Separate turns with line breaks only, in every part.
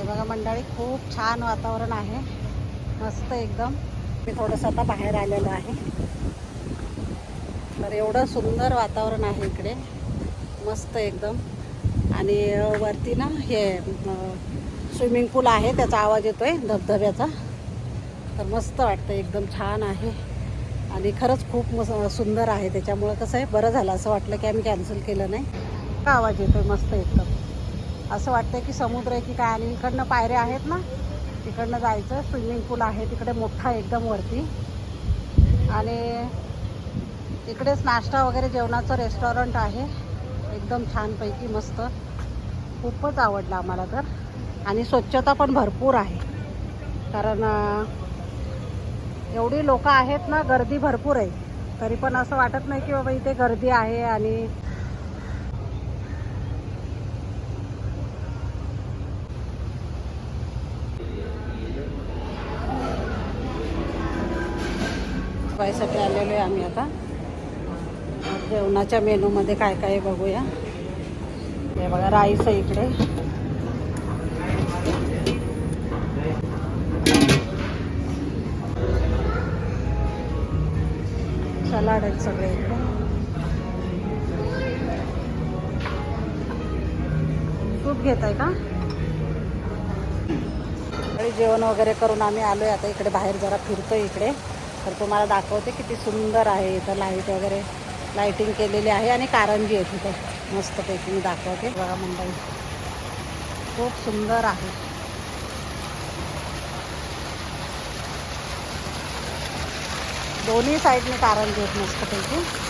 हे बघा मंडळी खूप छान वातावरण आहे. मस्त एकदम. मी थोडंसं आता बाहेर आलेलो आहे. तर एवढं सुंदर वातावरण आहे इकडे. मस्त एकदम. आणि वरती ना हे स्विमिंग पूल आहे त्याचा आवाज येतो आहे धबधब्याचा. तर मस्त वाटतं एकदम छान आहे. आणि खरंच खूप मस सुंदर आहे. त्याच्यामुळं कसं आहे बरं झालं. असं वाटलं की आम्ही कॅन्सल केलं नाही. का आवाज येतोय मस्त एकदम. असं वाटतं की समुद्र आहे की काय आणि इकडनं पायऱ्या आहेत ना तिकडनं जायचं. स्विमिंग पूल आहे तिकडे मोठा एकदम वरती. आणि इकडेच नाश्ता वगैरे जेवणाचं रेस्टॉरंट आहे. एकदम छानपैकी मस्त. खूपच आवडलं आम्हाला तर. आणि स्वच्छता पण भरपूर आहे. कारण एवढी लोक आहेत ना गर्दी भरपूर आहे. तरी पण असं वाटत नाही की बाबा इथे गर्दी आहे आणि पाहायसाठी आलेलो आहे आम्ही आता. जेवणाच्या मेनूमध्ये काय काय आहे बघूया. हे बघा राईस आहे इकडे. सलाड आहेत सगळे इकडे. सूप घेत आहे का जेवण वगैरे करून आम्ही आलो आहे आता इकडे बाहेर जरा फिरतो इकडे. तर तुम्हाला दाखवते किती सुंदर आहे इथं लाइट वगैरे. लाईटिंग केलेली आहे आणि कारंजी आहे तिथं. मस्तपैकी मी दाखवते. बघा मुंबई खूप सुंदर आहे. दोन्ही साईडने कारंजी आहेत मस्तपैकी.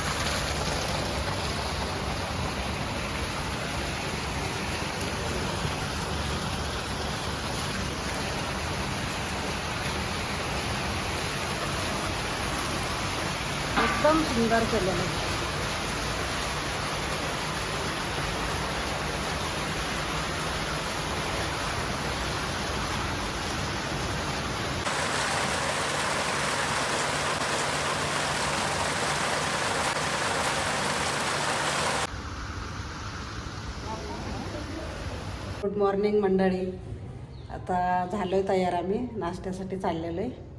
एकदम सुंदर केलेलं आहे. गुड मॉर्निंग मंडळी. आता झालो आहे तयार आम्ही. नाश्त्यासाठी चाललेलो आहे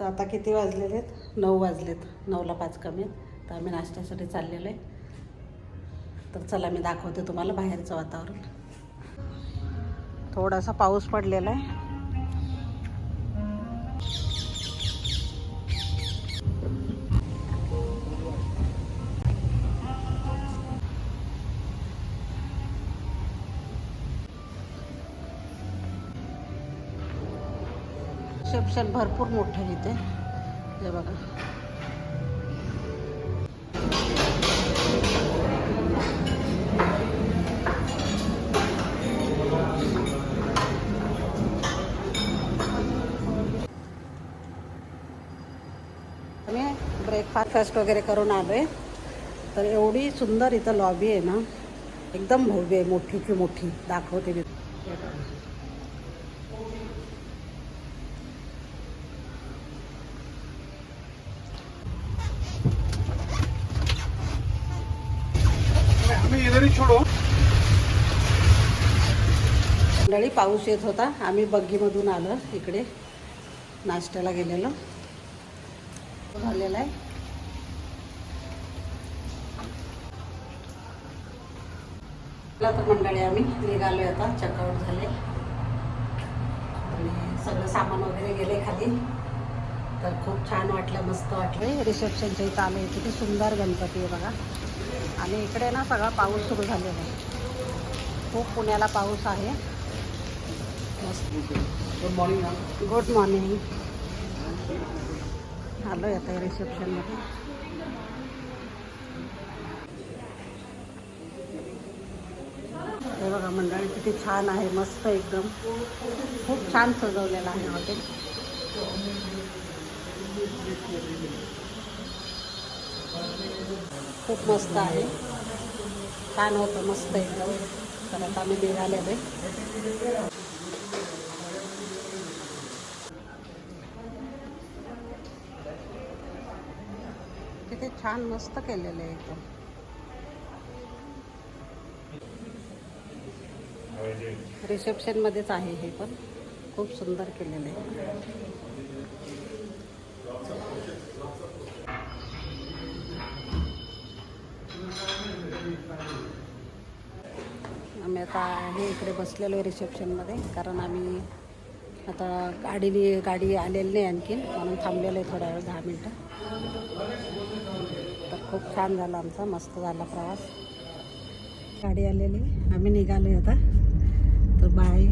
तर आता किती वाजलेले आहेत नऊ वाजलेत. नऊला पाच कमी आहेत. तर आम्ही नाश्त्यासाठी चाललेलो आहे. तर चला मी दाखवते तुम्हाला बाहेरचं वातावरण. थोडासा पाऊस पडलेला आहे. रिसेप्शन भरपूर मोठं इथे. हे बघा. मी ब्रेकफास्ट वगैरे करून आलो आहे तर एवढी सुंदर इथं लॉबी आहे ना. एकदम भव्य आहे मोठीची मोठी. दाखवते मी. ही
छोड़ो.
मंडळी पाऊस येत होता. आम्ही बग्गीमधून आलो इकडे. नाश्त्याला गेलेलो. झालेला आहे. तर मंडळी आम्ही निघालोय आता. चेकआउट झाले. आणि सगळं सामान वगैरे गेले खाली. तर खूप छान वाटलं मस्त वाटलं. रिसेप्शनच्या इथं आले किती सुंदर गणपती आहे बघा. आणि इकडे ना सगळा पाऊस सुरू झालेला आहे. खूप पुण्याला पाऊस आहे. मस्त.
गुड मॉर्निंग
गुड मॉर्निंग आलो आहे आता रिसेप्शनमध्ये हे बघा मंडळी किती छान आहे. मस्त एकदम. खूप छान सजवलेलं आहे हॉटेल. खूप मस्त आहे. छान होतं मस्त एकदम. तर आता आम्ही निघालेलो आहे. किती छान मस्त केलेलं आहे एकदम. रिसेप्शनमध्येच आहे हे पण. खूप सुंदर केलेलं आहे. आम्ही आता आहे इकडे बसलेलो आहे रिसेप्शनमध्ये कारण आम्ही आता गाडीने गाडी आलेली नाही आणखीन म्हणून थांबलेलो आहे थोड्या वेळ दहा मिनटं. तर खूप छान झाला आमचा मस्त झाला प्रवास. गाडी आलेली आम्ही निघालो आता. तर बाय.